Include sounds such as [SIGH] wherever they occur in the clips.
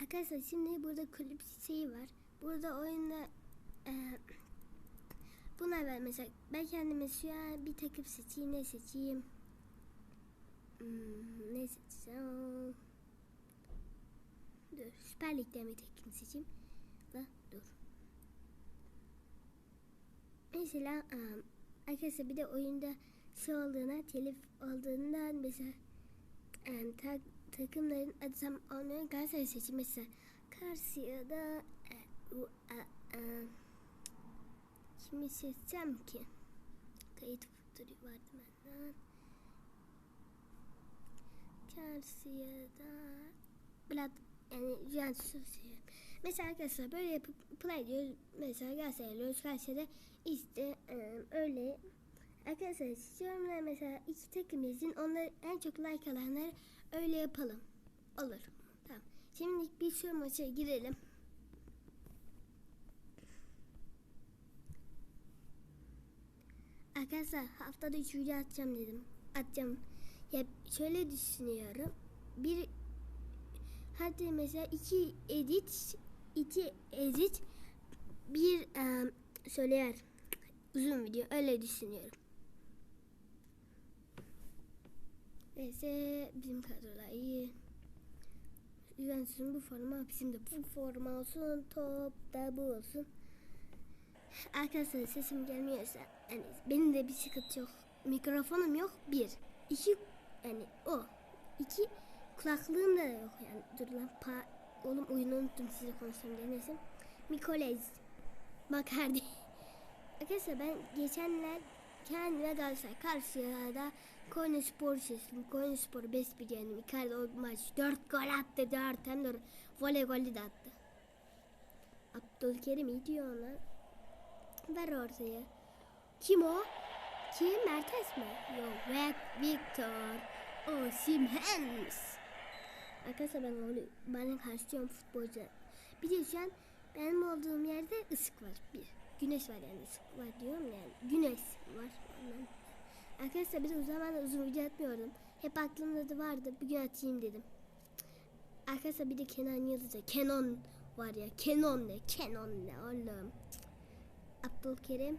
Arkadaşlar şimdi burada kulüp şeyi var. Burada oyunda e, buna ver mesela ben kendime an bir takım seçeyim ne seçeyim? Hmm, ne seçeceğim? Dur Süper Lig'den bir takım seçeyim. La dur. Mesela e, arkadaşlar bir de oyunda şey olduğuna telif olduğundan mesela e, tak, takımların adı tam olmayan Galatasaray seçim mesela Karşıya'da e, u, a, a, kimi seçeceğim ki kayıt futürü vardı benden Karşıya'da Blad yani seçiyorum. Mesela arkadaşlar böyle yapıp play diyoruz. Mesela Galatasaray diyoruz. Karşıya'da işte e, öyle Arkadaşlar da mesela iki takım yazın. Onları en çok like alanları öyle yapalım. Olur. Tamam. Şimdi bir şu maça girelim. Arkadaşlar haftada üç video atacağım dedim. Atacağım. Ya şöyle düşünüyorum. Bir hadi mesela iki edit iki edit bir um, söyleyer uzun video öyle düşünüyorum. Neyse bizim kadrolar iyi. Juventus'un bu forma bizim de bu forma olsun. Top da bu olsun. Arkadaşlar sesim gelmiyorsa yani benim de bir sıkıntı yok. Mikrofonum yok bir. İki yani o. iki kulaklığım da yok yani. Dur lan pa oğlum oyunu unuttum size konuşsam diye neyse. Mikolez. Makardi. Arkadaşlar ben geçenler kendime Galatasaray karşıya Konya Spor seçtim. Konya Spor 5 bir yendim. Icardi o maç 4 gol attı 4 hem de voley golü de attı. Abdülkerim iyi diyor ona. Ver ortaya. Kim o? Kim? Mertes mi? Yok. Victor Osimhen. Arkadaşlar ben onu bana karşılıyorum futbolcu. Bir de şu an benim olduğum yerde ısık var. Bir. Güneş var yani ısık var diyorum yani. Güneş var. Ondan. Arkadaşlar bir de o zaman da uzun video atmıyordum. Hep aklımda da vardı. Bugün atayım dedim. Arkadaşlar bir de Kenan Yıldız'a. Kenon var ya. Kenon ne? Kenon ne oğlum? Abdülkerim.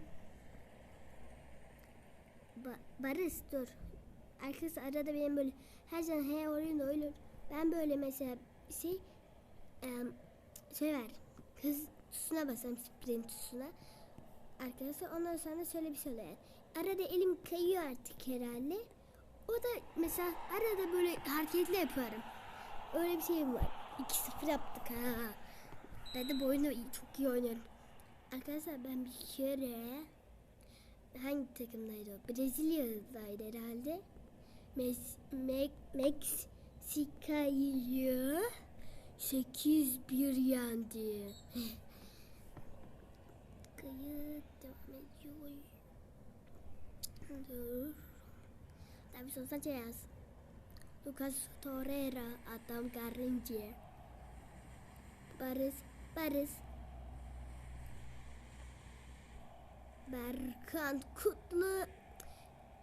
Ba Barış dur. Arkadaşlar arada benim böyle her zaman he oyun oyun. Ben böyle mesela şey em, şey ver. Hız tuşuna basarım sprint tuşuna. Arkadaşlar ondan sonra şöyle bir şey. Arada elim kayıyor artık herhalde. O da mesela arada böyle hareketli yapıyorum. Öyle bir şey var. 2-0 yaptık ha. Ben de bu oyunu çok iyi oynuyorum. Arkadaşlar ben bir kere hangi takımdaydı o? Brezilya'daydı herhalde. Mes Mek Meksika'yı 8-1 yendi. [LAUGHS] Kayıt devam ediyor. Dur. Davison Sanchez. Lucas Torreira. Adam Garrinci. Barış. Barış. Berkan Kutlu.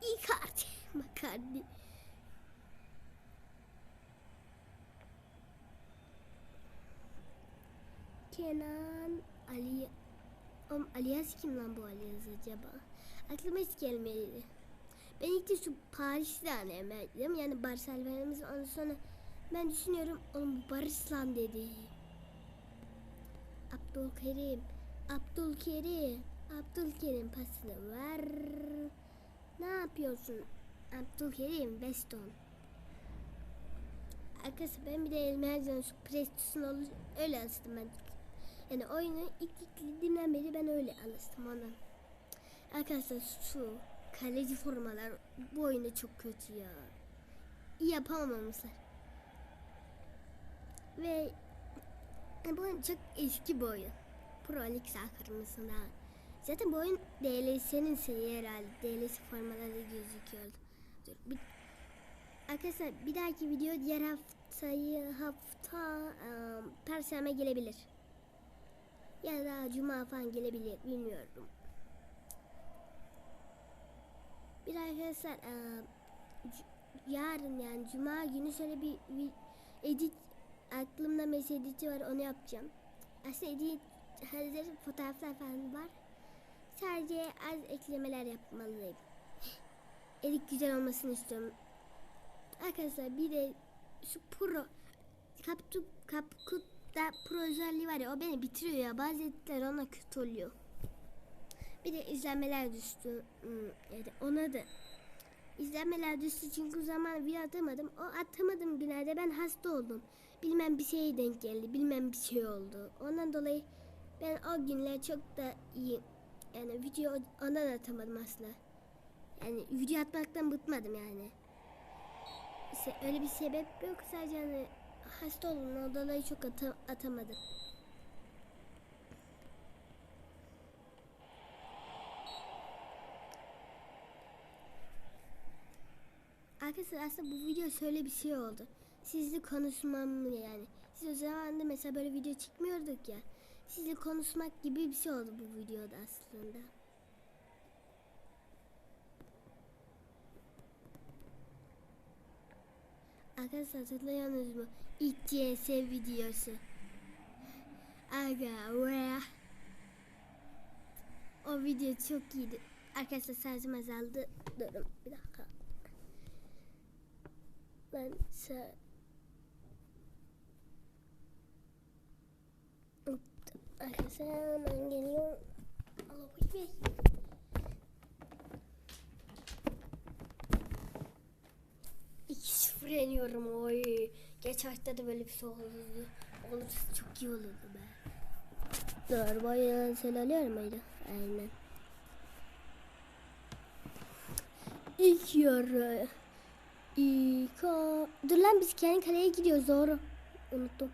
Icardi. [LAUGHS] Makardi. Kenan Ali Oğlum Aliyaz kim lan bu Aliyaz acaba? Aklıma hiç gelmedi. Ben ilk şu Paris'ten emedim. Yani Alper'imiz ondan sonra ben düşünüyorum oğlum bu Barış lan dedi. Abdülkerim. Abdülkerim. Abdülkerim pasını ver. Ne yapıyorsun? Abdülkerim Weston. Arkadaşlar ben bir de zaman şu pres tuşuna olur. Öyle alıştım ben. Yani oyunu ilk yüklediğimden beri ben öyle alıştım ondan. Arkadaşlar şu kaleci formalar bu oyunda çok kötü ya. İyi yapamamışlar. Ve bu oyun çok eski bir oyun. Pro Lig kırmızısında. Zaten bu oyun DLS'nin şeyi herhalde. DLS formaları gözüküyordu. Dur, bir, arkadaşlar bir dahaki video diğer haftayı hafta ıı, perşembe gelebilir. Ya da cuma falan gelebilir bilmiyorum. Bir arkadaşlar c- yarın yani cuma günü şöyle bir, bir edit aklımda mesela editi var onu yapacağım. Aslında edit hazır fotoğraflar falan var. Sadece az eklemeler yapmalıyım. [LAUGHS] Edit güzel olmasını istiyorum. Arkadaşlar bir de şu pro Kaptu Kapkut'ta pro özelliği var ya o beni bitiriyor ya. Bazı editler ona kötü oluyor. Bir de izlenmeler düştü. Hmm, yani ona da izlenmeler düştü çünkü o zaman video atamadım. O atamadım günlerde ben hasta oldum. Bilmem bir şeye denk geldi. Bilmem bir şey oldu. Ondan dolayı ben o günler çok da iyi. Yani video ondan atamadım asla. Yani video atmaktan bıkmadım yani. İşte öyle bir sebep yok sadece hani hasta oldum o dolayı çok ata- atamadım. Arkadaşlar aslında bu video şöyle bir şey oldu. Sizle konuşmam yani. Siz o zaman da mesela böyle video çıkmıyorduk ya. Sizle konuşmak gibi bir şey oldu bu videoda aslında. Arkadaşlar hatırlıyorsunuz mu? İlk CS videosu. Aga ve O video çok iyiydi. Arkadaşlar şarjım azaldı. Durun bir dakika. Ben sa Arkadaşlar hemen geliyor. Allah Bey. İki sıfır yeniyorum oy. Geç hafta da böyle bir şey olurdu. Olursa çok iyi olurdu be. Dur bayağı sen alıyor muydu? Aynen. İlk yarı. İlk o- Dur lan biz kendi kaleye gidiyoruz doğru. Unuttum.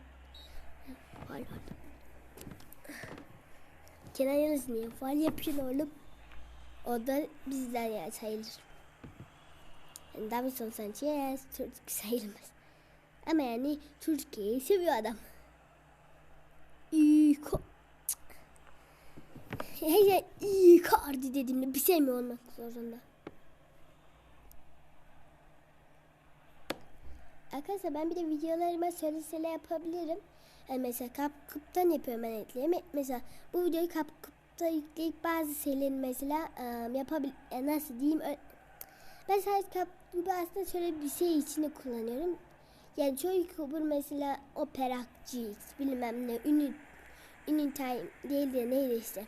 Fal fal. Kenan Yunus niye fal yapıyor oğlum? O da bizden ya sayılır. Yani Davinson Sanchez Türk sayılmaz. Ama yani Türkiye'yi seviyor adam. İko. Hey Icardi dediğimde bir şey mi olmak zorunda? Arkadaşlar ben bir de videolarıma şöyle şeyler yapabilirim. Yani mesela kapkıptan yapıyorum ben ekleyemi. Mesela bu videoyu kapkıpta yükleyip bazı şeyleri mesela ıı, yapabil yani nasıl diyeyim ben sadece kapkıpı aslında şöyle bir şey içine kullanıyorum. Yani çoğu YouTuber mesela Opera GX bilmem ne ünlü ünlü time değil de neydi işte.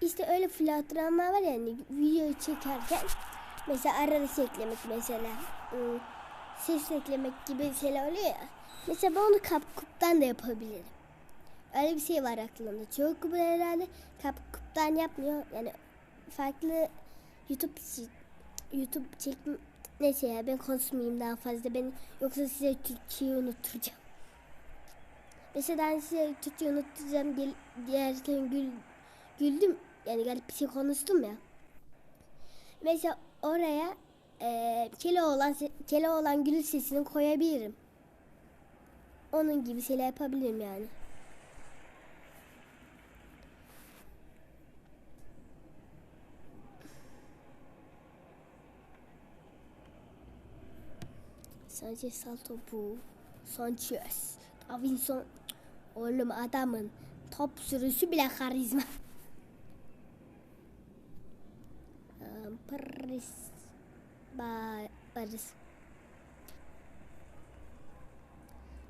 İşte öyle flatranlar var yani videoyu çekerken mesela arada eklemek mesela ıı, ses eklemek gibi şeyler oluyor ya. Mesela ben onu kapkuptan da yapabilirim. Öyle bir şey var aklımda. Çoğu kubur herhalde kapkuptan yapmıyor. Yani farklı YouTube YouTube çekme neyse ya ben konuşmayayım daha fazla. Ben yoksa size Türkçeyi unutturacağım. Mesela ben size Türkçeyi unutturacağım gel, diğerken gül, güldüm. Yani garip bir şey konuştum ya. Mesela oraya e, Keloğlan, Keloğlan gül sesini koyabilirim. Onun gibi şeyler yapabilirim yani. Sanchez sal topu. Sanchez. Davinson. Oğlum adamın top sürüsü bile karizma. [LAUGHS] Paris. Paris.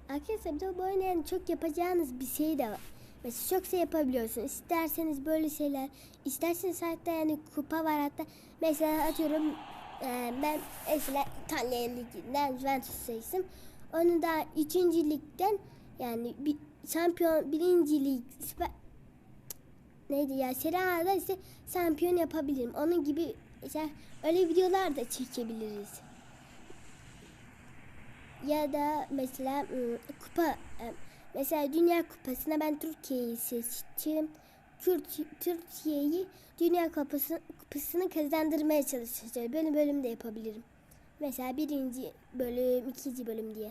Arkadaşlar bir de bu oyunda yani çok yapacağınız bir şey de var. Mesela çok şey yapabiliyorsun. İsterseniz böyle şeyler, isterseniz hatta yani kupa var hatta. Mesela atıyorum e, ben mesela İtalya Ligi'nden Juventus'tayım. Onu da 3. ligden yani bir şampiyon birinci lig süper, neydi ya Serie A'da ise şampiyon yapabilirim. Onun gibi işte öyle videolar da çekebiliriz. Ya da mesela ım, kupa e, mesela Dünya Kupası'na ben Türkiye'yi seçtim. Türk- Türkiye'yi Dünya Kupası, Kupası'nı kazandırmaya çalışacağım. Böyle bölüm de yapabilirim. Mesela birinci bölüm, ikinci bölüm diye.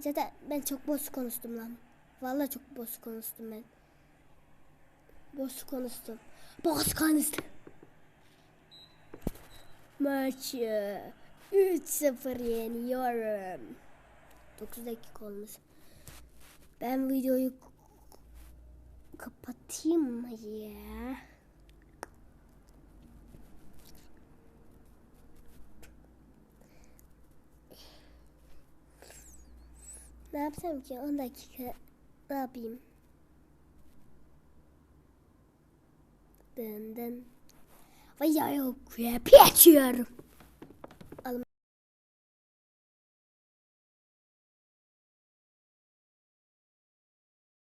Zaten ben çok boş konuştum lan. Vallahi çok boş konuştum ben. Boş konuştum. Boş konuştum. Maçı 3-0 yeniyorum. 9 dakika olmuş. Ben videoyu kapatayım mı ya? Ne yapsam ki 10 dakika ne yapayım? Dın dın. Vay ya yok ya açıyorum.